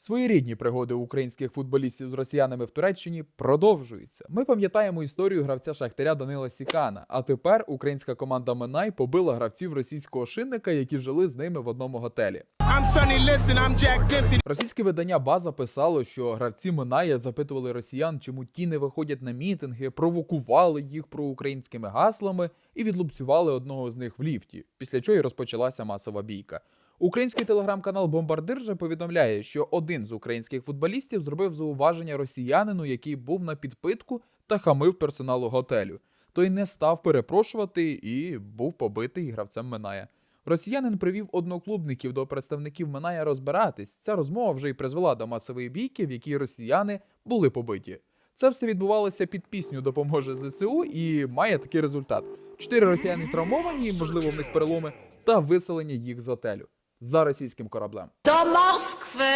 Своєрідні пригоди українських футболістів з росіянами в Туреччині продовжуються. Ми пам'ятаємо історію гравця Шахтаря Данила Сікана. А тепер українська команда Минай побила гравців російського шинника, які жили з ними в одному готелі. I'm Sonny Liston, I'm Jack Dempsey. Російське видання База писало, що гравці Миная запитували росіян, чому ті не виходять на мітинги, провокували їх проукраїнськими гаслами і відлупцювали одного з них в ліфті, після чого й розпочалася масова бійка. Український телеграм-канал Бомбардир же повідомляє, що один з українських футболістів зробив зауваження росіянину, який був на підпитку та хамив персоналу готелю. Той не став перепрошувати і був побитий гравцем Миная. Росіянин привів одноклубників до представників Миная розбиратись. Ця розмова вже й призвела до масової бійки, в якій росіяни були побиті. Це все відбувалося під пісню Допоможе ЗСУ і має такий результат: чотири росіяни травмовані, можливо, в них переломи, та виселення їх з готелю за російським кораблем. До Москви!